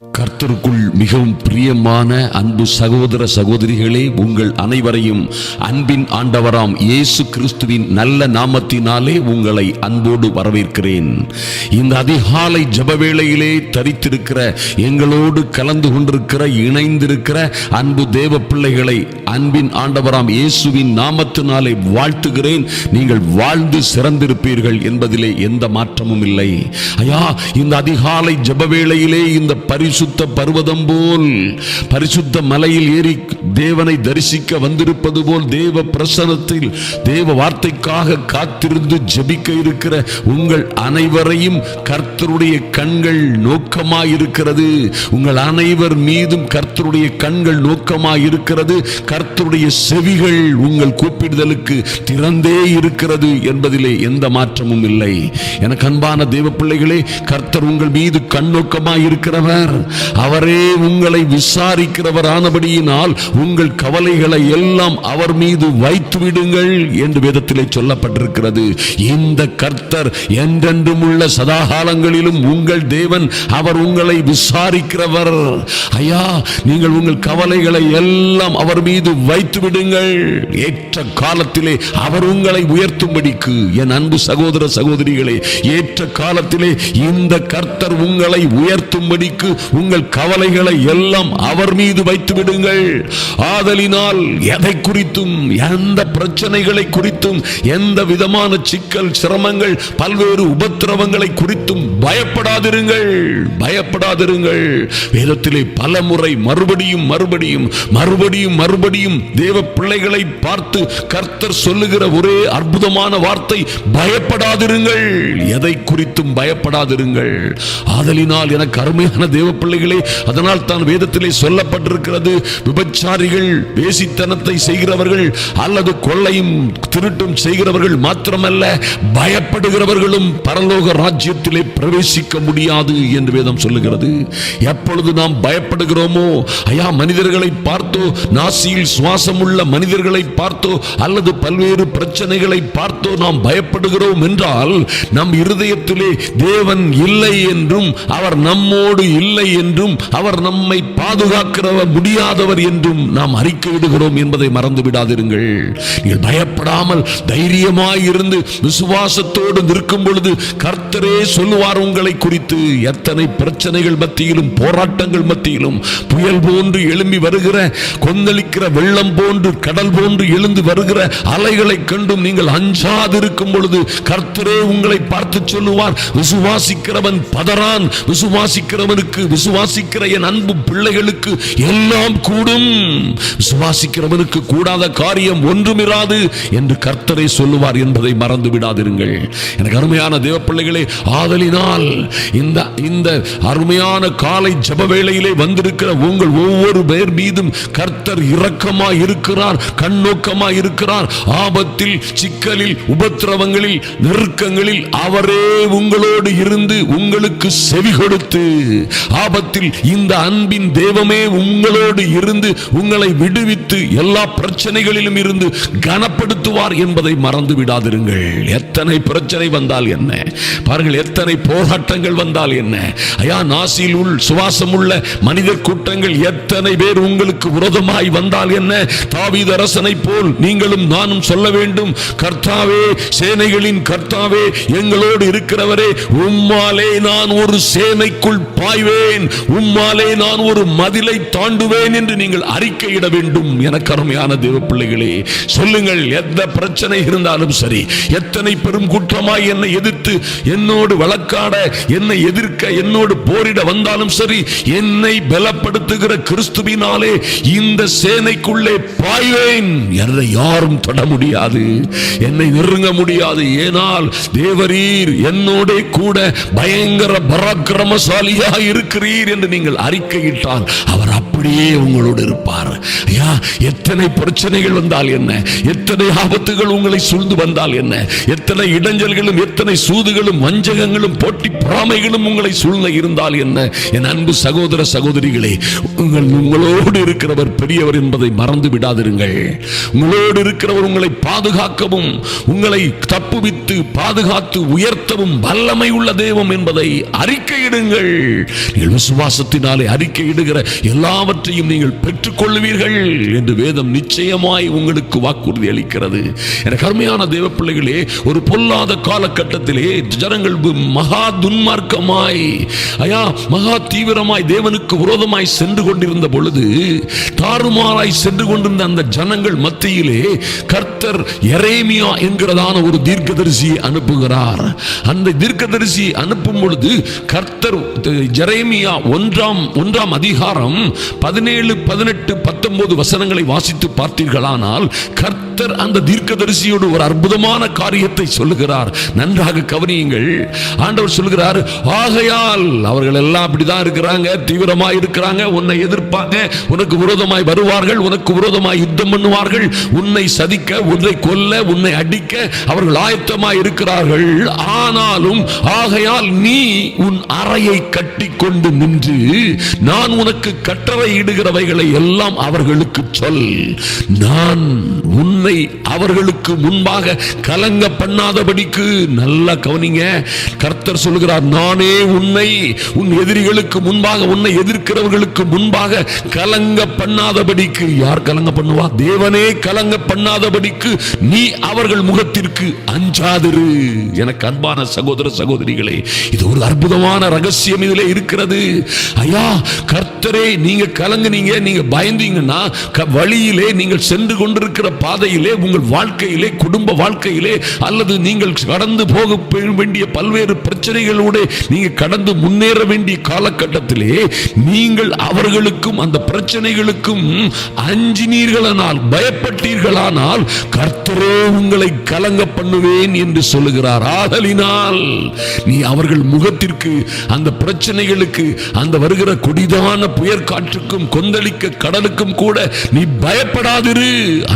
you கர்த்தருக்குள் மிகவும் பிரியமான அன்பு சகோதர சகோதரிகளே உங்கள் அனைவரையும் அன்பின் ஆண்டவராம் இயேசு கிறிஸ்துவின் நல்ல நாமத்தினாலே உங்களை அன்போடு வரவேற்கிறேன். இந்த அதிகாலை ஜபவேளையிலே தரித்திருக்கிற எங்களோடு கலந்து கொண்டிருக்கிற இணைந்திருக்கிற அன்பு தேவ பிள்ளைகளை அன்பின் ஆண்டவராம் இயேசுவின் நாமத்தினாலே வாழ்த்துகிறேன். நீங்கள் வாழ்ந்து சிறந்திருப்பீர்கள் என்பதிலே எந்த மாற்றமும் இல்லை. ஐயா இந்த அதிகாலை ஜபவேளையிலே இந்த இந்த பரிசுத்த பர்வதம் போல் பரிசுத்த மலையில் ஏறி தேவனை தரிசிக்க வந்திருப்பது போல் தேவ பிரசனத்தில் தேவ வார்த்தைக்காக காத்திருந்து ஜபிக்க இருக்கிற உங்கள் அனைவரையும் கர்த்தருடைய கண்கள் நோக்கமாயிருக்கிறது. உங்கள் அனைவர் மீதும் கர்த்தருடைய கண்கள் நோக்கமாயிருக்கிறது. கர்த்தருடைய செவிகள் உங்கள் கூப்பிடுதலுக்கு திறந்தே இருக்கிறது என்பதிலே எந்த மாற்றமும் இல்லை. எனக்கு அன்பான தேவ பிள்ளைகளே கர்த்தர் உங்கள் மீது கண்ணோக்கமாய் இருக்கிறவர் அவரே உங்களை விசாரிக்கிறவரானபடியினால் உங்கள் கவலைகளை எல்லாம் அவர் மீது வைத்து விடுங்கள் என்று வேதத்திலே சொல்லப்பட்டிருக்கிறது. இந்த கர்த்தர் என்றென்றும் உள்ள சதாகாலங்களிலும் உங்கள் தேவன் அவர் உங்களை விசாரிக்கிறவர். ஐயா நீங்கள் உங்கள் கவலைகளை எல்லாம் அவர் மீது வைத்து விடுங்கள். ஏற்ற காலத்திலே அவர் உங்களை உயர்த்தும்படிக்கு என் அன்பு சகோதர சகோதரிகளே ஏற்ற காலத்திலே இந்த கர்த்தர் உங்களை உயர்த்தும்படிக்கு உங்கள் கவலைகளை எல்லாம் அவர் மீது வைத்து விடுங்கள். ஆதலினால் எதை குறித்தும் எந்த பிரச்சனைகளை குறித்தும் எந்த விதமான சிக்கல் சிரமங்கள் பல்வேறு உபத்திரவங்களை குறித்தும் பயப்படாதிருங்கள். பயப்படாதிருங்கள். வேதத்திலே பல முறை மறுபடியும் மறுபடியும் மறுபடியும் மறுபடியும் தேவ பிள்ளைகளை பார்த்து கர்த்தர் சொல்லுகிற ஒரே அற்புதமான வார்த்தை பயப்படாதிருங்கள். எதை குறித்தும் பயப்படாதிருங்கள். ஆதலினால் எனக்கு அருமையான தேவ பிள்ளைகளே அதனால் தான் வேதத்திலே சொல்லப்பட்டிருக்கிறது விபச்சாரிகள் வேசித்தனத்தை செய்கிறவர்கள் அல்லது கொள்ளையும் திருட்டும் செய்கிறவர்கள் மாத்திரமல்ல பயப்படுகிறவர்களும் பரலோக ராஜ்யத்திலே பிரவேசிக்க முடியாது என்று வேதம் சொல்லுகிறது. எப்பொழுது நாம் பயப்படுகிறோமோ ஐயா மனிதர்களை பார்த்தோ நாசியில் சுவாசம் உள்ள மனிதர்களை பார்த்தோ அல்லது பல்வேறு பிரச்சனைகளை பார்த்தோ நாம் பயப்படுகிறோம் என்றால் நம் இருதயத்திலே தேவன் இல்லை என்றும் அவர் நம்மோடு இல்லை என்றும் என்றும் அவர் நம்மை பாதுகாக்கிறவர் முடியாதவர் என்றும் நாம் அறிக்கையிடுகிறோம் என்பதை மறந்து விடாதிருங்கள். நீங்கள் பயப்படாமல் தைரியமாய் இருந்து விசுவாசத்தோடு நிற்கும் பொழுது கர்த்தரே சொல்லுவார் உங்களை குறித்து. எத்தனை பிரச்சனைகள் மத்தியிலும் போராட்டங்கள் மத்தியிலும் புயல் போன்று எழும்பி வருகிற கொந்தளிக்கிற வெள்ளம் போன்று கடல் போன்று எழுந்து வருகிற அலைகளை கண்டும் நீங்கள் அஞ்சாதிருக்கும் பொழுது கர்த்தரே உங்களை பார்த்து சொல்லுவார். விசுவாசிக்கிறவன் பதறான். விசுவாசிக்கிறவனுக்கு விசுவ விசுவாசிக்கிற என் அன்பு பிள்ளைகளுக்கு எல்லாம் கூடும். விசுவாசிக்கிறவனுக்கு கூடாத காரியம் ஒன்றுமிராது என்று கர்த்தரை சொல்லுவார் என்பதை மறந்து விடாதிருங்கள். எனக்கு அருமையான தேவ பிள்ளைகளே ஆதலினால் இந்த இந்த அருமையான காலை ஜப வேளையிலே வந்திருக்கிற உங்கள் ஒவ்வொரு பேர் மீதும் கர்த்தர் இரக்கமா இருக்கிறார் கண்ணோக்கமா இருக்கிறார். ஆபத்தில் சிக்கலில் உபத்திரவங்களில் நெருக்கங்களில் அவரே உங்களோடு இருந்து உங்களுக்கு செவி கொடுத்து ஆபத்தில் இந்த அன்பின் தெய்வமே உங்களோடு இருந்து உங்களை விடுவித்து எல்லா பிரச்சனைகளிலும் இருந்து கனப்படுத்துவார் என்பதை மறந்து விடாதிருங்கள். எத்தனை பிரச்சனை வந்தால் என்ன? பாருங்கள் எத்தனை போராட்டங்கள் வந்தால் என்ன? ஐயா நாசியில் உள் சுவாசம் உள்ள மனிதர் கூட்டங்கள் எத்தனை பேர் உங்களுக்கு விரோதமாய் வந்தால் என்ன? தாவீத அரசனை போல் நீங்களும் நானும் சொல்ல வேண்டும். கர்த்தாவே சேனைகளின் கர்த்தாவே எங்களோடு இருக்கிறவரே உம்மாலே நான் ஒரு சேனைக்குள் பாய்வேன். உம்மாலே நான் ஒரு மதிலை தாண்டுவேன் என்று நீங்கள் அறிக்கையிட வேண்டும் எனக்கு அருமையான தேவ பிள்ளைகளே சொல்லுங்கள் எந்த பிரச்சனை இருந்தாலும் சரி எத்தனை பெரும் குற்றமாய் என்னை எதிர்த்து என்னோடு வழக்காட என்னை எதிர்க்க என்னோடு போரிட வந்தாலும் சரி என்னை பலப்படுத்துகிற கிறிஸ்துவினாலே இந்த சேனைக்குள்ளே பாய்வேன். என்னை யாரும் தொட முடியாது என்னை நெருங்க முடியாது. ஏனால் தேவரீர் என்னோட கூட பயங்கர பராக்கிரமசாலியாக இருக்கிறீர். என்று நீங்கள் அறிக்கையிட்டால் அவர் அப்படியே உங்களோடு இருப்பார். ஐயா எத்தனை பிரச்சனைகள் வந்தால் என்ன? எத்தனை ஆபத்துகள் உங்களை சூழ்ந்து வந்தால் என்ன? எத்தனை இடைஞ்சல்களும் எத்தனை சூதுகளும் வஞ்சகங்களும் போட்டி பொறாமைகளும் உங்களை சூழ்ந்த இருந்தால் என்ன? என் அன்பு சகோதர சகோதரிகளே உங்கள் உங்களோடு இருக்கிறவர் பெரியவர் என்பதை மறந்து விடாதிருங்கள். உங்களோடு இருக்கிறவர் உங்களை பாதுகாக்கவும் உங்களை தப்புவித்து பாதுகாத்து உயர்த்தவும் வல்லமை உள்ள தெய்வம் என்பதை அறிக்கையிடுங்கள். நீங்கள் விசுவாசத்தினாலே அறிக்கையிடுகிற எல்லாவற்றையும் நீங்கள் பெற்றுக்கொள்வீர்கள் என்று வேதம் நிச்சயமாய் உங்களுக்கு வாக்குறுதி அளிக்கிறது. என கருமையான தேவ பிள்ளைகளே ஒரு பொல்லாத காலகட்டத்திலே ஜனங்கள் மகா துன்மார்க்கமாய் ஐயா மகா தீவிரமாய் தேவனுக்கு விரோதமாய் சென்று கொண்டிருந்த பொழுது தாறுமாறாய் சென்று கொண்டிருந்த அந்த ஜனங்கள் மத்தியிலே கர்த்தர் எரேமியா என்கிறதான ஒரு தீர்க்கதரிசியை அனுப்புகிறார். அந்த தீர்க்கதரிசி அனுப்பும் பொழுது கர்த்தர் ஜெரேமியா ஒன்றாம் ஒன்றாம் அதிகாரம் பதினேழு பதினெட்டு பத்தொன்பது வசனங்களை வாசித்து பார்த்தீர்களானால் கர்த்தர் அந்த தீர்க்கதரிசியோடு ஒரு அற்புதமான காரியத்தை சொல்லுகிறார். நன்றாக கவனியுங்கள். ஆண்டவர் சொல்லுகிறார் ஆகையால் அவர்கள் எல்லாம் அப்படிதான் இருக்கிறாங்க தீவிரமா இருக்கிறாங்க உன்னை எதிர்ப்பாங்க உனக்கு விரோதமாய் வருவார்கள் உனக்கு விரோதமாய் யுத்தம் பண்ணுவார்கள் உன்னை சதிக்க உன்னை கொல்ல உன்னை அடிக்க அவர்கள் ஆயத்தமாய் இருக்கிறார்கள். ஆனாலும் ஆகையால் நீ உன் அறையை கட்டி கொண்டு நின்று நான் உனக்கு கட்டளை இடுகிறவைகளை எல்லாம் அவர்களுக்கு சொல். நான் உன்னை அவர்களுக்கு முன்பாக கலங்க பண்ணாதபடிக்கு நல்லா கவனிங்க. கர்த்தர் சொல்கிறார் நானே உன்னை உன் எதிரிகளுக்கு முன்பாக உன்னை எதிர்க்கிறவர்களுக்கு முன்பாக கலங்க பண்ணாதபடிக்கு யார் கலங்க பண்ணுவா தேவனே கலங்க பண்ணாதபடிக்கு நீ அவர்கள் முகத்திற்கு அஞ்சாதிரு. எனக்கு அன்பான சகோதர சகோதரிகளே இது ஒரு அற்புதமான ரகசியம் இதிலே இருக்கிறது. ஐயா கர்த்தரே நீங்க கலங்குனீங்க நீங்க பயந்தீங்கன்னா வழியிலே நீங்கள் சென்று கொண்டிருக்கிற பாதையிலே உங்கள் வாழ்க்கையிலே குடும்ப வாழ்க்கையிலே அல்லது நீங்கள் கடந்து போக வேண்டிய பல்வேறு பிரச்சனைகளோடு நீங்க கடந்து முன்னேற வேண்டிய காலகட்டத்திலே நீங்கள் அவர்களுக்கும் அந்த பிரச்சனைகளுக்கும் அஞ்சினீர்களானால் பயப்பட்டீர்களானால் கர்த்தரே உங்களை கலங்க பண்ணுவேன் என்று சொல்லுகிறார். ஆதலினால் நீ அவர்கள் முகத்திற்கு அந்த பிரச்சனைகளுக்கு அந்த வருகிற கொடிதான புயற் காற்றுக்கும் கொந்தளிக்க கடலுக்கும் கூட நீ பயப்படாதிரு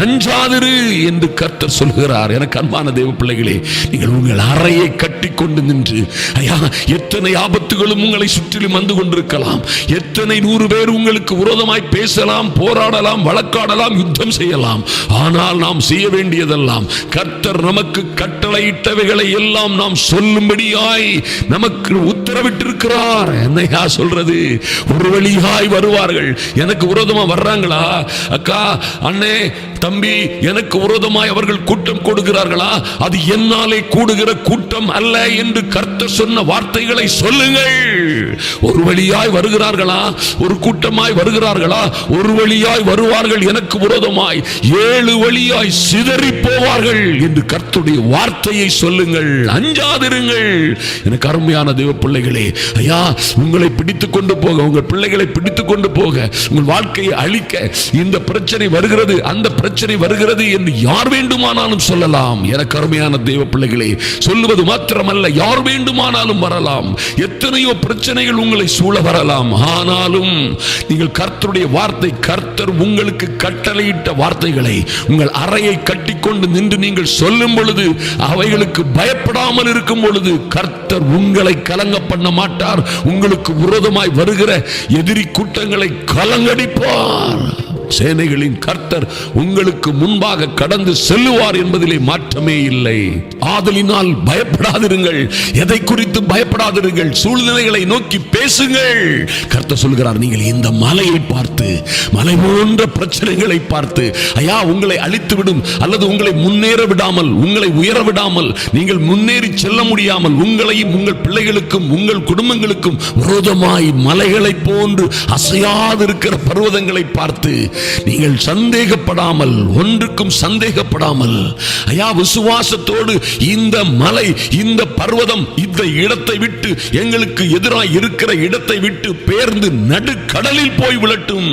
அஞ்சாதிரு என்று கர்த்தர் சொல்கிறார். எனக்கு அன்பான தேவ பிள்ளைகளே நீங்கள் உங்கள் அறையை கட்டி கொண்டு நின்று ஐயா எத்தனை ஆபத்துகளும் உங்களை சுற்றிலும் வந்து கொண்டிருக்கலாம். எத்தனை நூறு பேர் உங்களுக்கு விரோதமாய் பேசலாம் போராடலாம் வழக்காடலாம் யுத்தம் செய்யலாம். ஆனால் நாம் செய்ய வேண்டியதெல்லாம் கர்த்தர் நமக்கு கட்டளையிட்டவைகளை எல்லாம் நாம் சொல்லும்படியாய் நமக்கு உத்தரவிட்டிருக்கிறார். என்னையா சொல்றது? ஒரு வழியாய் வருவார்கள். எனக்கு விரோதமா வர்றாங்களா? அக்கா அண்ணே தம்பி எனக்கு விரோதமாய் அவர்கள் கூட்டம் கொடுக்கிறார்களா அது என்னாலே கூடுகிற கூட்டம் அல்ல என்று கர்த்த சொன்ன வார்த்தைகளை சொல்லுங்கள். ஒரு வழியாய் வருகிறார்களா? ஒரு கூட்டமாய் வருகிறார்களா? ஒரு வழியாய் வருவார்கள் எனக்கு விரோதமாய். ஏழு வழியாய் சிதறி போவார்கள் என்று கர்த்துடைய வார்த்தையை சொல்லுங்கள். அஞ்சாதிருங்கள். எனக்கு அருமையான தெய்வ பிள்ளைகளே ஐயா உங்களை பிடித்துக் கொண்டு போக உங்கள் பிள்ளைகளை பிடித்துக் கொண்டு போக உங்கள் வாழ்க்கையை அழிக்க இந்த பிரச்சனை வருகிறது. அந்த பிரச்சனை வருகிறது என்று யார் வேண்டுமானாலும் சொல்லலாம். எனக்கு அருமையான தேவ பிள்ளைகளே சொல்லுவது மாத்திரமல்ல யார் வேண்டுமானாலும் வரலாம். எத்தனையோ பிரச்சனைகள் உங்களை சூழ வரலாம். ஆனாலும் நீங்கள் கர்த்தருடைய வார்த்தை கர்த்தர் உங்களுக்கு கட்டளையிட்ட வார்த்தைகளை உங்கள் அறையை கட்டிக்கொண்டு நின்று நீங்கள் சொல்லும் பொழுது அவைகளுக்கு பயப்படாமல் இருக்கும் பொழுது கர்த்தர் உங்களை கலங்க பண்ண மாட்டார். உங்களுக்கு விரோதமாய் வருகிற எதிரி கூட்டங்களை கலங்கடிப்பார். சேனைகளின் கர்த்தர் உங்களுக்கு முன்பாக கடந்து செல்லுவார் என்பதிலே மாற்றமே இல்லை. ஆதலினால் பயப்படாதிருங்கள். எதை குறித்து பயப்படாதிருங்கள். சூழ்நிலைகளை நோக்கி பேசுங்கள். கர்த்தர் சொல்கிறார் நீங்கள் இந்த மலையை பார்த்து மலை போன்ற பிரச்சனைகளை பார்த்து ஐயா உங்களை அழித்து விடும் அல்லது உங்களை முன்னேற விடாமல் உங்களை உயர விடாமல் நீங்கள் முன்னேறி செல்ல முடியாமல் உங்களையும் உங்கள் பிள்ளைகளுக்கும் உங்கள் குடும்பங்களுக்கும் விரோதமாய் மலைகளை போன்று அசையாதிருக்கிற பர்வதங்களை பார்த்து நீங்கள் சந்தேகப்படாமல் ஒன்றுக்கும் சந்தேகப்படாமல் ஐயா விசுவாசத்தோடு இந்த மலை இந்த பர்வதம் இந்த இடத்தை விட்டு எங்களுக்கு எதிராக இருக்கிற இடத்தை விட்டு பேர்ந்து நடுக்கடலில் போய் விழட்டும்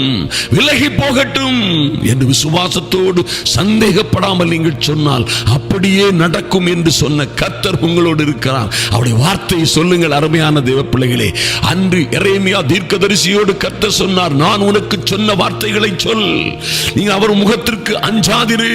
விலகி போகட்டும் என்று விசுவாசத்தோடு சந்தேகப்படாமல் நீங்கள் சொன்னால் அப்படியே நடக்கும் என்று சொன்ன கத்தர் உங்களோடு இருக்கிறார். அவருடைய வார்த்தையை சொல்லுங்கள் அருமையான தேவ பிள்ளைகளே அன்று இறைமையா தீர்க்கதரிசியோடு கத்த சொன்னார் நான் உனக்கு சொன்ன வார்த்தைகளை சொல் சொல். நீ அவர் முகத்திற்கு அஞ்சாதிரு.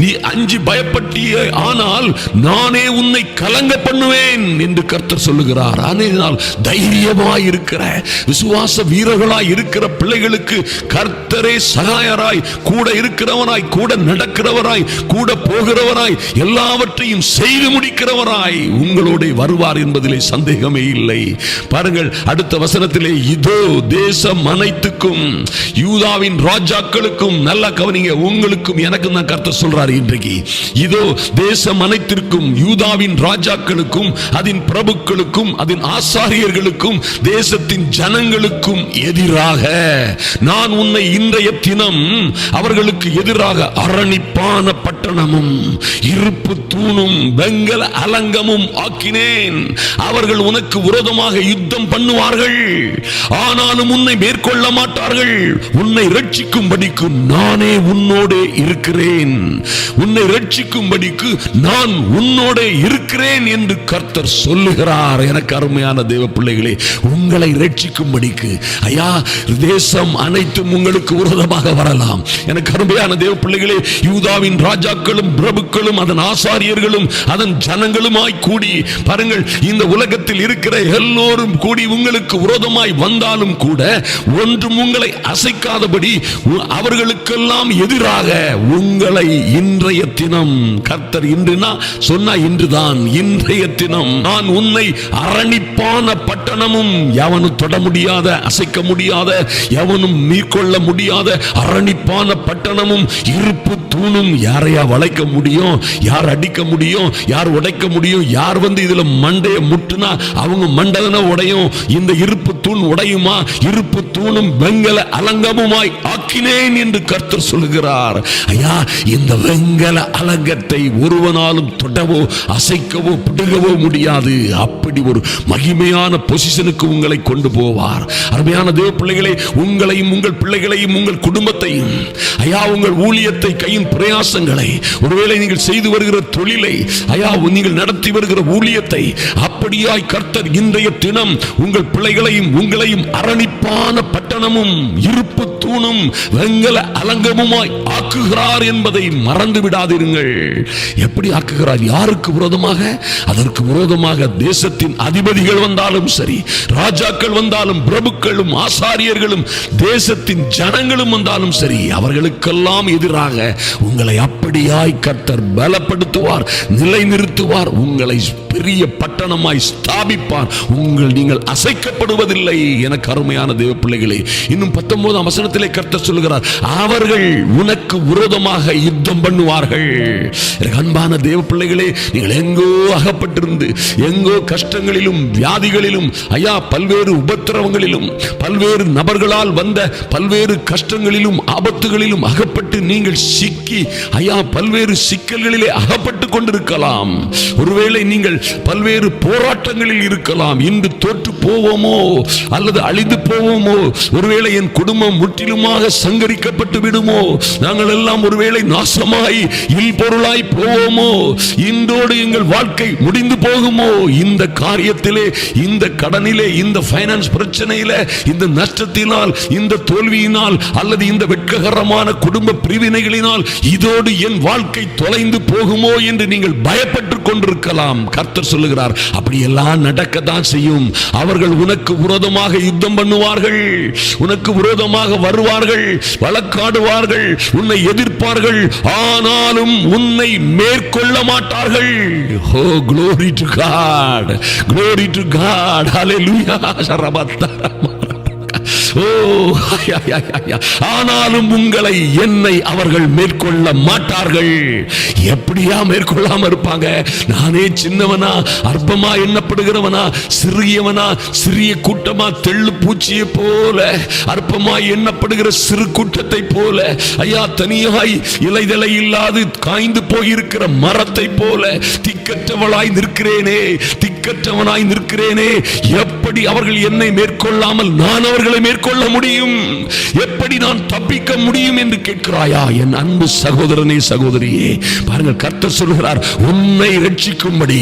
நீ அஞ்சு பயப்பட்டிய ஆனால் நானே உன்னை கலங்க பண்ணுவேன் என்று கர்த்தர் சொல்லுகிறார். ஆனால் தைரியமாய் இருக்கிற விசுவாச வீரர்களாய் இருக்கிற பிள்ளைகளுக்கு கர்த்தரே சகாயராய் கூட இருக்கிறவராய் கூட நடக்கிறவராய் கூட போகிறவராய் எல்லாவற்றையும் செய்து முடிக்கிறவராய் உங்களோட வருவார் என்பதிலே சந்தேகமே இல்லை. பாருங்கள் அடுத்த வசனத்திலே இதோ தேசம் அனைத்துக்கும் யூதாவின் ராஜா மக்களுக்கும் நல்லா கவனிங்க உங்களுக்கும் எனக்கும் தான் கர்த்தர் சொல்றாரு இன்றைக்கு. இதோ தேசம் அனைத்திற்கும் யூதாவின் ராஜாக்களுக்கும் அதன் பிரபுக்களுக்கும் அதன் ஆசாரியர்களுக்கும் தேசத்தின் ஜனங்களுக்கும் எதிராக நான் உன்னை இன்றைய தினம் அவர்களுக்கு எதிராக அரணிப்பான பட்டணமும் இருப்பு தூணும் வெங்கல அலங்கமும் ஆக்கினேன். அவர்கள் உனக்கு விரோதமாக யுத்தம் பண்ணுவார்கள். ஆனாலும் உன்னை மேற்கொள்ள மாட்டார்கள். உன்னை ரட்சிக்கும் ரட்சிக்கும்படிக்கு நானே உன்னோடே இருக்கிறேன். உன்னை ரட்சிக்கும்படிக்கு நான் உன்னோடே இருக்கிறேன் என்று கர்த்தர் சொல்லுகிறார். எனக்கு அருமையான தேவ பிள்ளைகளே உங்களை ரட்சிக்கும்படிக்கு. ஐயா தேசம் அனைத்தும் உங்களுக்கு விரோதமாக வரலாம். எனக்கு அருமையான தேவ பிள்ளைகளே யூதாவின் ராஜாக்களும் பிரபுக்களும் அதன் ஆசாரியர்களும் அதன் ஜனங்களுமாய் கூடி பாருங்கள் இந்த உலகத்தில் இருக்கிற எல்லோரும் கூடி உங்களுக்கு விரோதமாய் வந்தாலும் கூட ஒன்றும் உங்களை அசைக்காதபடி அவர்களுக்கெல்லாம் எதிராக உங்களை இன்றைய தினம் கர்த்தர் இன்றுனா சொன்னா இன்றுதான் இன்றைய தினம் நான் உன்னை அரணிப்பான பட்டணமும் எவனும் தொட முடியாத அசைக்க முடியாத எவனும் மீட்கொள்ள முடியாத அரணிப்பான பட்டணமும் இருப்பு அவனும் யாரையா வளைக்க முடியும்? யார் அடிக்க முடியும்? யார் உடைக்க முடியும்? யார் வந்து இதுல மண்டைய முட்டுனா அவங்க மண்டதன உடையும். இந்த இருப்பு தூண் உடையுமா? இருப்பு தூணும் வெங்கல அலங்கமுமாய் ஆக்கினேன் என்று கர்த்தர் சொல்லுகிறார். ஐயா இந்த வெங்கல அலங்கத்தை ஒருவனாலும் தொடவோ அசைக்கவோ பிடுங்கவோ முடியாது. அப்படி ஒரு மகிமையான பொசிஷனுக்கு உங்களை கொண்டு போவார். அருமையான தேவ பிள்ளைகளை உங்களையும் உங்கள் பிள்ளைகளையும் உங்கள் குடும்பத்தையும் ஐயா உங்கள் ஊழியத்தை கையும் பிரயாசங்களை ஒருவேளை நீங்கள் செய்து வருகிற தொழிலை ஐயா நீங்கள் நடத்தி வருகிற ஊழியத்தை அப்படியாய் கர்த்தர் இன்றைய தினம் உங்கள் பிள்ளைகளையும் உங்களையும் அரணிப்பான பட்டணமும் இருப்பு தூணும் வெங்கல அலங்கமுமாய் ஆக்குகிறார் என்பதை மறந்து விடாதிருங்கள். எப்படி ஆக்குகிறார்? யாருக்கு விரோதமாக? அதற்கு விரோதமாக தேசத்தின் அதிபதிகள் வந்தாலும் சரி ராஜாக்கள் வந்தாலும் பிரபுக்களும் ஆசாரியர்களும் தேசத்தின் ஜனங்களும் வந்தாலும் சரி அவர்களுக்கெல்லாம் எதிராக உங்களை அப்படியாய் கர்த்தர் பலப்படுத்துவார் நிலைநிறுத்துவார் உங்களை பெரிய பட்டணமாய் ஸ்தாபிப்பார். உங்கள் நீங்கள் அசைக்கப்படுவதில்லை என கருமையான தேவ பிள்ளைகளே இன்னும் பத்தொன்பதாம் வசனத்தில் கர்த்தர் சொல்லுகிறார். அவர்கள் உனக்கு விரோதமாக யுத்தம் பண்ணுவார்கள். அன்பான தேவ பிள்ளைகளே நீங்கள் எங்கோ அகப்பட்டிருந்து எங்கோ கஷ்டங்களிலும் வியாதிகளிலும் ஐயா பல்வேறு உபத்திரவங்களிலும் பல்வேறு நபர்களால் வந்த பல்வேறு கஷ்டங்களிலும் ஆபத்துகளிலும் அகப்பட்டு நீங்கள் சிக்கி ஐயா பல்வேறு சிக்கல்களிலே அகப்பட்டு கொண்டிருக்கலாம். ஒருவேளை நீங்கள் பல்வேறு போராட்டங்களில் இருக்கலாம். இன்று தோற்று போவோமோ அல்லது அழிந்து போவோமோ? ஒருவேளை என் குடும்பம் முற்றிலுமாக சங்கரிக்கப்பட்டு விடுமோ? நாங்கள் எல்லாம் ஒருவேளை நாசமாய் இல் பொருளாய் போவோமோ? இன்றோடு எங்கள் வாழ்க்கை முடிந்து போகுமோ? இந்த காரியத்திலே இந்த கடனிலே இந்த பைனான்ஸ் பிரச்சனையில இந்த நஷ்டத்தினால் இந்த தோல்வியினால் அல்லது இந்த வெட்ககரமான குடும்ப பிரிவினைகளினால் இதோடு என் வாழ்க்கை தொலைந்து போகுமோ என்று நீங்கள் பயப்பட்டு கொண்டிருக்கலாம். கர்த்தர் சொல்லுகிறார் அப்படியெல்லாம் நடக்கத்தான் செய்யும். அவர்கள் உனக்கு விரோதமாக யுத்தம் பண்ணுவார்கள். உனக்கு விரோதமாக வருவார்கள் வழக்காடுவார்கள் உன்னை எதிர்ப்பார்கள். ஆனாலும் உன்னை மேற்கொள்ள மாட்டார்கள். Oh glory to God glory to God. Hallelujah. சரபத்தரமா ஓ ஆனாலும் உங்களை என்னை அவர்கள் மேற்கொள்ள மாட்டார்கள். எப்படியா மேற்கொள்ளாம இருப்பாங்க? நானே சின்னவனா அற்பமா எண்ணப்படுகிறவனா சிறியவனா சிறிய கூட்டமா தெள்ளு பூச்சியை போல அற்பமா எண்ணப்படுகிற சிறு கூட்டத்தை போல ஐயா தனியாய் இலைதலை இல்லாது காய்ந்து போயிருக்கிற மரத்தை போல திக்கற்றவளாய் நிற்கிறேனே திக்கற்றவனாய் நிற்கிறேனே எப்படி அவர்கள் என்னை மேற்கொள்ளாமல் நான் அவர்களை மேற்கொள்ள முடியும்? எப்படி நான் தப்பிக்க முடியும் என்று கேட்கிறாயா? என் அன்பு சகோதரனே சகோதரியே பாருங்கள் கர்த்தர் சொல்கிறார் உன்னை ரட்சிக்கும்படி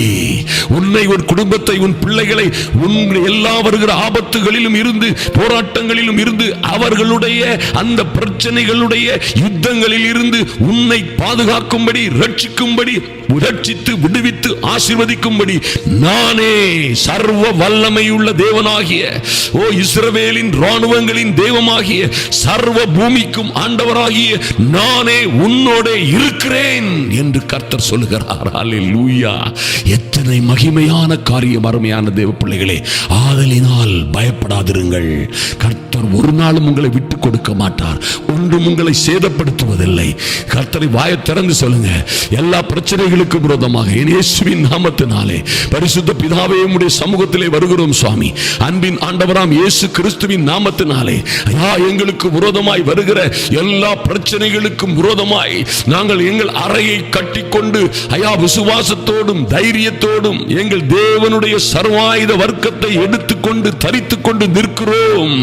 உன்னை உன் குடும்பத்தை உன் பிள்ளைகளை உன் எல்லா வருகிற ஆபத்துகளிலும் இருந்து போராட்டங்களிலும் இருந்து அவர்களுடைய அந்த பிரச்சனைகளுடைய யுத்தங்களில் இருந்து உன்னை பாதுகாக்கும்படி ரட்சிக்கும்படி ரட்சித்து விடுவித்து ஆசிர்வதிக்கும்படி நானே சர்வ வல்லமையுள்ள தேவனாகிய ஓ இஸ்ரவேலின் ராணுவங்களின் தெய்வமாகிய சர்வ பூமிக்கும் ஆண்டவராகிய நானே உன்னோட இருக்கிறேன் என்று கர்த்தர் சொல்லுகிறார். அல்லேலூயா எத்தனை மகிமையான காரியம் அருமையான தேவ பிள்ளைகளே. ஆதலினால் பயப்படாதிருங்கள். கர்த்தர் ஒரு நாளும் உங்களை விட்டு கொடுக்க மாட்டார். ஒன்றும் உங்களை சேதப்படுத்துவதில்லை. கர்த்தரை வாய திறந்து சொல்லுங்க. எல்லா பிரச்சனைகளும் பிரச்சனைகளுக்கும் விரோதமாக என் இயேசுவின் நாமத்தினாலே பரிசுத்த பிதாவே உடைய சமூகத்திலே வருகிறோம் சுவாமி. அன்பின் ஆண்டவராம் இயேசு கிறிஸ்துவின் நாமத்தினாலே ஐயா எங்களுக்கு விரோதமாய் வருகிற எல்லா பிரச்சனைகளுக்கும் விரோதமாய் நாங்கள் எங்கள் அறையை கட்டிக்கொண்டு ஐயா விசுவாசத்தோடும் தைரியத்தோடும் எங்கள் தேவனுடைய சர்வாயுத வர்க்கத்தை எடுத்துக்கொண்டு தரித்துக்கொண்டு நிற்கிறோம்.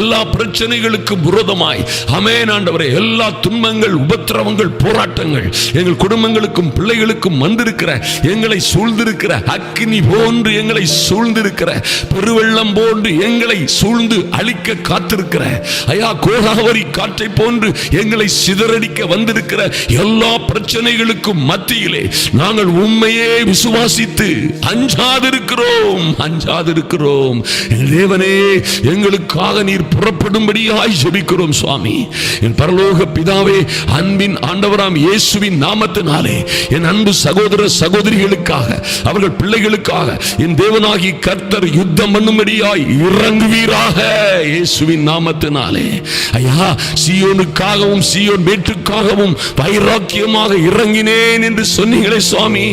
எல்லா பிரச்சனைகளுக்கும் விரோதமாய். அமேன் ஆண்டவரே எல்லா துன்பங்கள் உபத்திரவங்கள் போராட்டங்கள் எங்கள் குடும்பங்களுக்கும் பிள்ளைகளுக்கும் எங்களுக்கும் வந்திருக்கிற எங்களை சூழ்ந்திருக்கிற அக்னி போன்று எங்களை சூழ்ந்திருக்கிற பெருவெள்ளம் போன்று எங்களை சூழ்ந்து அழிக்க காத்திருக்கிற ஐயா கோதாவரி காற்றை போன்று எங்களை சிதறடிக்க வந்திருக்கிற எல்லா பிரச்சனைகளுக்கும் மத்தியிலே நாங்கள் உண்மையே விசுவாசித்து அஞ்சாதிருக்கிறோம் அஞ்சாதிருக்கிறோம். தேவனே எங்களுக்காக நீர் புறப்படும்படியாய் ஜெபிக்கிறோம் சுவாமி. என் பரலோக பிதாவே அன்பின் ஆண்டவராம் இயேசுவின் நாமத்தினாலே என் அன்பு அன்பு சகோதர சகோதரிகளுக்காக அவர்கள் பிள்ளைகளுக்காக என் தேவனாகி கர்த்தர் யுத்தம் பண்ணும்படியாய் இறங்குவீராக இயேசுவின் நாமத்தினாலே. ஐயா சியோனுக்காகவும் சியோன் வேற்றுக்காகவும் வைராக்கியமாக இறங்கினேன் என்று சொன்னீங்களே சுவாமி.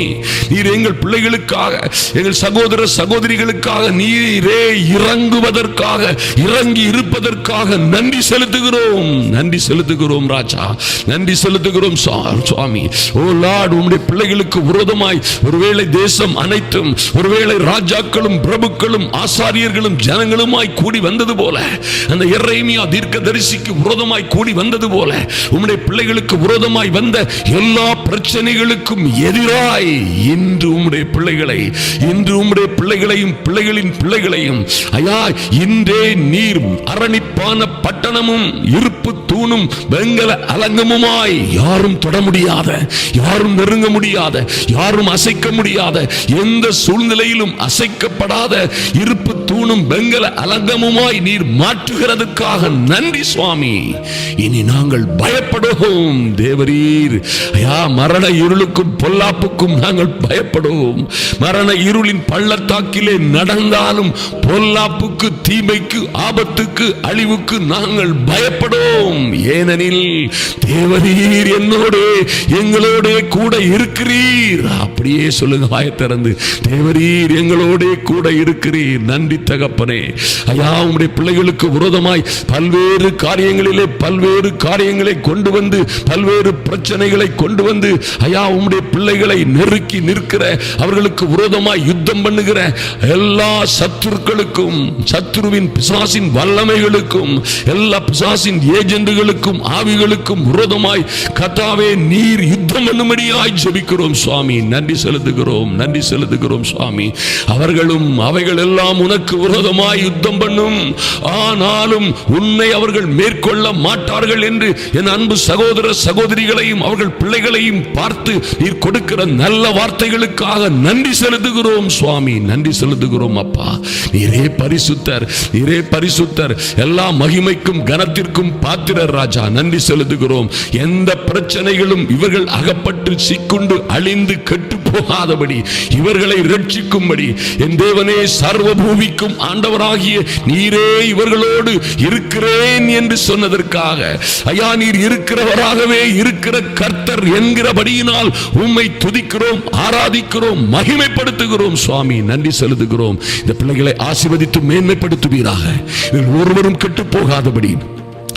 நீர் எங்கள் பிள்ளைகளுக்காக எங்கள் சகோதர சகோதரிகளுக்காக நீரே இறங்குவதற்காக இறங்கி இருப்பதற்காக நன்றி செலுத்துகிறோம். நன்றி செலுத்துகிறோம் ராஜா. நன்றி செலுத்துகிறோம் சுவாமி. ஓ லார்ட் உம்முடைய பிள்ளைகளுக்கு விரோதமாய் ஒருவேளை தேசம் அனைத்தும் ஒருவேளை ராஜாக்களும் பிரபுக்களும் ஆசாரியர்களும் ஜனங்களுமாய் கூடி வந்தது போல அந்த எரேமியா தீர்க்க தரிசிக்கு விரோதமாய் கூடி வந்தது போல உம்முடைய பிள்ளைகளுக்கு விரோதமாய் வந்த எல்லா பிரச்சனைகளுக்கும் எதிராய் இன்று உம்முடைய பிள்ளைகளை இன்று உம்முடைய பிள்ளைகளையும் பிள்ளைகளின் பிள்ளைகளையும் ஐயா இன்றே நீர் அரணிப்பான பட்டணமும் இருப்பு தூணும் வெங்கல அலங்கமுமாய் யாரும் தொட முடியாத யாரும் நெருங்க முடியாத யாரும் அசைக்க முடியாத எந்த சூழ்நிலையிலும் அசைக்கப்படாத இருப்பு தூணும் வெங்கல அலங்கமுமாய் நீர் மாற்றுகிறதுக்காக நன்றி சுவாமி. இனி நாங்கள் பயப்படுவோம் தேவரீர். ஐயா மரண இருளுக்கும் பொல்லாப்புக்கும் நாங்கள் பயப்படுவோம். மரண இருளின் பள்ளத்தாக்கிலே நடந்தாலும் பொல்லாப்புக்கு தீமைக்கு ஆபத்துக்கு அழிவுக்கு நாங்கள் பயப்படும். ஏனெனில் தேவரீர் என்னோடு எங்களோட கூட இருக்கிறீர். அப்படியே சொல்லுங்க வாய திறந்து. தேவரீர் எங்களோட கூட இருக்கிறீர். நன்றி தகப்பனே. ஐயா உங்களுடைய பிள்ளைகளுக்கு விரோதமாய் பல்வேறு காரியங்களிலே பல்வேறு காரியங்களை கொண்டு வந்து பல்வேறு பிரச்சனைகளை கொண்டு வந்து ஐயா உங்களுடைய பிள்ளைகளை நெருக்கி நிற்கிற அவர்களுக்கு விரோதமாய் யுத்தம் பண்ணுகிற எல்லா சத்துருக்களுக்கும் சத்துருவின் பிசாசின் வல்லமைகளுக்கும் எல்லா பிசாசின் ஏஜெண்டுகளுக்கும் ஆவிகளுக்கும் விரோதமாய் கத்தாவே நீர் யுத்தம் பண்ணும்படியாய் ஜெபிக்கிறோம் சுவாமி. நன்றி செலுத்துகிறோம் நன்றி செலுத்துகிறோம் சுவாமி. அவர்களும் அவைகள் எல்லாம் உனக்கு விரோதமாய் யுத்தம் பண்ணும். ஆனாலும் உன்னை அவர்கள் மேற்கொள்ள மாட்டார்கள் என்று என் அன்பு சகோதர சகோதரிகளையும் அவர்கள் பிள்ளைகளையும் பார்த்து நீர் கொடுக்கிற நல்ல வார்த்தைகளுக்காக நன்றி செலுத்துகிறோம் சுவாமி. நன்றி செலுத்துகிறோம் அப்பா. நீரே பரிசுத்தர் நீரே பரிசுத்தர். எல்லா மகிமைக்கும் கனத்திற்கும் பாத்திரர் ராஜா. நன்றி செலுத்துகிறோம். எந்த பிரச்சனைகளும் இவர்கள் அகப்பட்டு சிக்குண்டு அழிந்து கெட்டு போகாதபடி இவர்களை ரட்சிக்கும்படி என் தேவனே சர்வ பூமிக்கும் ஆண்டவராகிய நீரே இவர்களோடு இருக்கிறேன் என்று சொன்னதற்காக ஐயா நீர் இருக்கிறவராகவே இருக்கிற கர்த்தர் என்கிறபடியினால் உம்மை துதிக்கிறோம் ஆராதிக்கிறோம் மகிமைப்படுத்துகிறோம். சுவாமி நன்றி செலுத்துகிறோம். இந்த பிள்ளைகளை ஆசிர்வதித்து மேன்மைப்படுத்துவீராக. ஒருவரும் கெட்டு போகாதபடி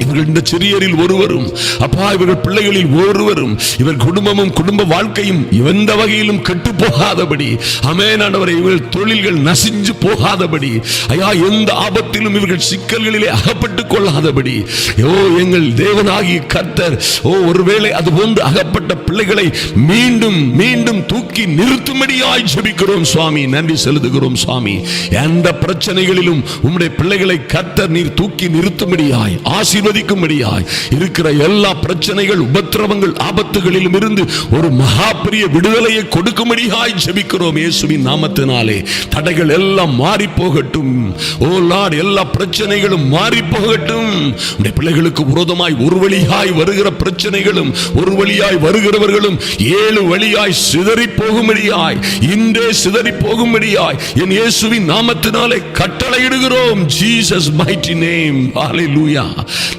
இவர்கள் இந்த சிறியரில் ஒருவரும். அப்பா இவர்கள் பிள்ளைகளில் ஒருவரும். இவர் குடும்பமும் குடும்ப வாழ்க்கையும் எந்த வகையிலும் கெட்டு போகாதபடி. அமேனானவரை இவர்கள் தொழில்கள் நசிஞ்சு போகாதபடி. ஐயா எந்த ஆபத்திலும் இவர்கள் சிக்கல்களிலே அகப்பட்டுக் கொள்ளாதபடி. ஓ எங்கள் தேவனாகிய கர்த்தர் ஓ ஒருவேளை அது போன்று அகப்பட்ட பிள்ளைகளை மீண்டும் மீண்டும் தூக்கி நிறுத்தும்படியாய் ஜபிக்கிறோம் சுவாமி. நன்றி செலுத்துகிறோம் சுவாமி. எந்த பிரச்சனைகளிலும் உம்முடைய பிள்ளைகளை கர்த்தர் நீர் தூக்கி நிறுத்தும்படியாய். அனுமதிக்கும்படியாய் இருக்கிற எல்லா பிரச்சனைகள் உபத்திரவங்கள் ஆபத்துகளிலும் இருந்து ஒரு மகா பெரிய விடுதலையை கொடுக்கும்படியாய் ஜெபிக்கிறோம் இயேசுவின் நாமத்தினாலே. தடைகள் எல்லாம் மாறி போகட்டும் ஓ லார்ட் எல்லா பிரச்சனைகளும் மாறி போகட்டும் பிள்ளைகளுக்கு விரோதமாய் ஒரு வழியாய் வருகிற பிரச்சனைகளும் ஒரு வழியாய் வருகிறவர்களும் ஏழு வழியாய் சிதறி போகும்படியாய் இன்றே சிதறி போகும்படியாய் என் இயேசுவின் நாமத்தினாலே கட்டளையிடுகிறோம். ஜீசஸ் மைட்டி நேம் ஹalleluya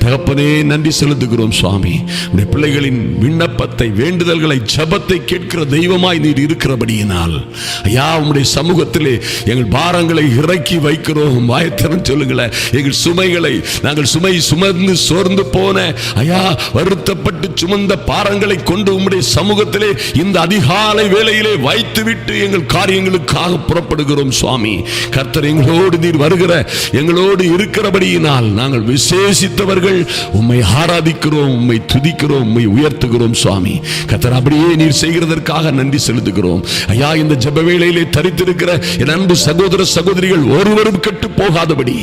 தகப்பனே நன்றி செலுத்துகிறோம் சுவாமி. உடைய பிள்ளைகளின் விண்ணப்பத்தை வேண்டுதல்களை ஜபத்தை கேட்கிற தெய்வமாய் நீர் இருக்கிறபடியினால். ஐயா உங்களுடைய சமூகத்திலே எங்கள் பாரங்களை இறக்கி வைக்கிறோம். வாயத்திறன் சொல்லுங்களேன். எங்கள் சுமைகளை நாங்கள் சுமை சுமந்து சோர்ந்து போன ஐயா வருத்தப்பட்டு சுமந்த பாரங்களை கொண்டு உம்முடைய சமூகத்திலே இந்த அதிகாலை வேளையிலே வைத்துவிட்டு எங்கள் காரியங்களுக்காக புறப்படுகிறோம் சுவாமி. கர்த்தர் எங்களோடு நீர் வருகிற எங்களோடு இருக்கிறபடியினால் நாங்கள் அவர்கள் உம்மை ஆராதிக்கிறோம் உம்மை துதிக்கிறோம் உம்மை உயர்த்துகிறோம் சுவாமி. கத்தர் அப்படியே நீர் செய்கிறதற்காக நன்றி செலுத்துகிறோம். ஐயா இந்த ஜப வேளையிலே தரித்திருக்கிற என் அன்பு சகோதர சகோதரிகள் ஒருவரும் கெட்டு போகாதபடி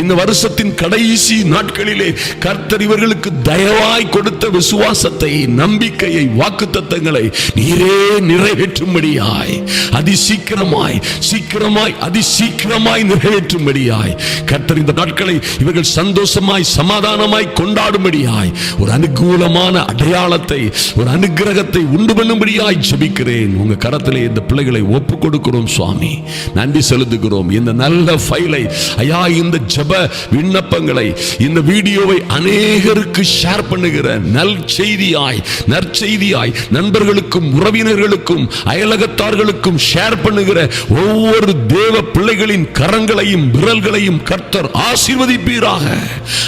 இந்த வருஷத்தின் கடைசி நாட்களிலே கர்த்தர் இவர்களுக்கு தயவாய் கொடுத்த விசுவாசத்தை நம்பிக்கையை வாக்குத்தத்தங்களை நீரே நிறைவேற்றும்படியாய் அதி சீக்கிரமாய் சீக்கிரமாய் அதி சீக்கிரமாய் நிறைவேற்றும்படியாய் கர்த்தர் இந்த நாட்களை இவர்கள் சந்தோஷமாய் சமாதானமாய் கொண்டாடும்படியாய் ஒரு அனுகூலமான அடையாளத்தை ஒரு அனுகிரகத்தை உண்டு பண்ணும்படியாய் ஜெபிக்கிறேன். உங்க கரத்திலே இந்த பிள்ளைகளை ஒப்பு கொடுக்கிறோம் சுவாமி. நன்றி செலுத்துகிறோம். இந்த நல்ல ஃபைலை ஐயா இந்த ஜப விண்ணப்பங்களை இந்த வீடியோவை அநேகருக்கு ஷேர் பண்ணுகிற நல் செய்தியாய் நற்செய்தியாய் நண்பர்களுக்கும் உறவினர்களுக்கும் அயலகத்தார்களுக்கும் ஷேர் பண்ணுகிற ஒவ்வொரு தேவ பிள்ளைகளின் கரங்களையும் விரல்களையும் கர்த்தர் ஆசீர்வதிப்பீராக.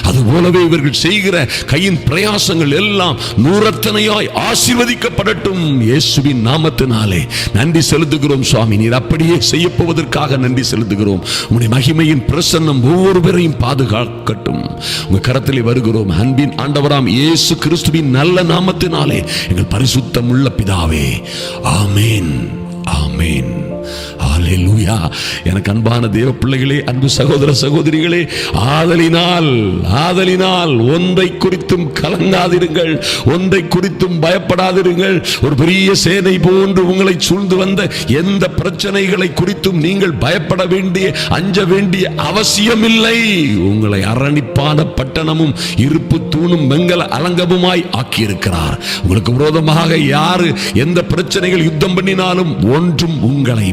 அதுபோல ஆகவே இவர்கள் செய்கிற கையின் பிரயாசங்கள் எல்லாம் நூறத்தனையாய் ஆசீர்வதிக்கப்படட்டும் இயேசுவின் நாமத்தினாலே. நன்றி செலுத்துகிறோம் சுவாமி. நீர் அப்படியே செய்ய போவதற்காக நன்றி செலுத்துகிறோம். உங்களுடைய மகிமையின் பிரசன்னம் ஒவ்வொருவரையும் பாதுகாக்கட்டும். உங்க கரத்திலே வருகிறோம். அன்பின் ஆண்டவராம் இயேசு கிறிஸ்துவின் நல்ல நாமத்தினாலே எங்கள் பரிசுத்தம் உள்ள பிதாவே. ஆமேன். ஆமேன். ஹalleluya எனக்கு அன்பான தேவ பிள்ளைகளே அன்பு சகோதர சகோதரிகளே ஆதலினால் ஆதலினால் ஒன்றை குறித்தும் கலங்காதிருங்கள் ஒன்றை குறித்தும் பயப்படாதிருங்கள். ஒரு பெரிய சேனை போன்று உங்களை சூழ்ந்து வந்த எந்த பிரச்சனைகளை குறித்தும் நீங்கள் பயப்பட வேண்டிய அஞ்ச வேண்டிய அவசியமில்லை. உங்களை அரணிப்பான பட்டணமும் இருப்பு தூணும் மெங்கல அலங்கமுமாய் ஆக்கியிருக்கிறார். உங்களுக்கு விரோதமாக யாரு எந்த பிரச்சனைகள் யுத்தம் பண்ணினாலும் ஒன்றும் உங்களை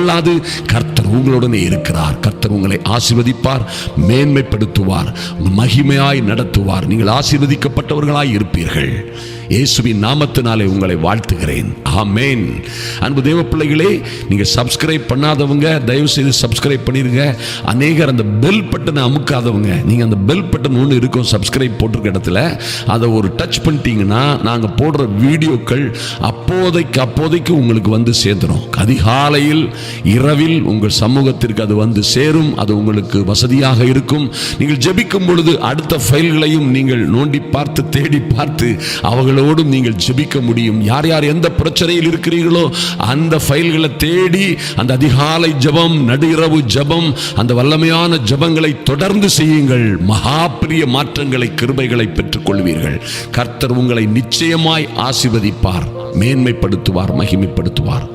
கொள்ளாது. கர்த்தர் உங்களுடனே இருக்கிறார். கர்த்தர் உங்களை ஆசீர்வதிப்பார் மேன்மைப்படுத்துவார் மகிமையாய் நடத்துவார். நீங்கள் ஆசீர்வதிக்கப்பட்டவர்களாய் இருப்பீர்கள். இயேசுவின் நாமத்தினாலே உங்களை வாழ்த்துகிறேன். ஆமேன். அன்பு தேவ பிள்ளைகளே நீங்க சப்ஸ்கிரைப் பண்ணாதவங்க தயவு செய்து சப்ஸ்கிரைப் பண்ணிருங்க. அநேகர் அந்த பெல் பட்டனை அமுக்காதவங்க நீங்க அந்த பெல் பட்டன் ஒன்று இருக்கும் சப்ஸ்கிரைப் போட்டிருக்க இடத்துல அதை ஒரு டச் பண்ணிட்டீங்கன்னா நாங்க போடுற வீடியோக்கள் அப்போதைக்கு அப்போதைக்கு உங்களுக்கு வந்து சேர்ந்துடும் அதிகாலையில் இரவில் உங்கள் சமூகத்திற்கு அது வந்து சேரும் அது உங்களுக்கு வசதியாக இருக்கும். நீங்கள் ஜெபிக்கும் பொழுது அடுத்த ஃபைல்களையும் நீங்கள் நோண்டி பார்த்து தேடி பார்த்து அவர்களும் அவர்களோடும் நீங்கள் ஜெபிக்க முடியும். யார் யார் எந்த பிரச்சனையில் இருக்கிறீர்களோ அந்த ஃபைல்களை தேடி அந்த அதிகாலை ஜெபம் நடுஇரவு ஜெபம் அந்த வல்லமையான ஜெபங்களை தொடர்ந்து செய்யுங்கள். மகாபிரிய மாற்றங்களை கிருபைகளை பெற்றுக் கொள்வீர்கள் கர்த்தர் உங்களை நிச்சயமாய் ஆசிர்வதிப்பார் மேன்மைப்படுத்துவார் மகிமைப்படுத்துவார்.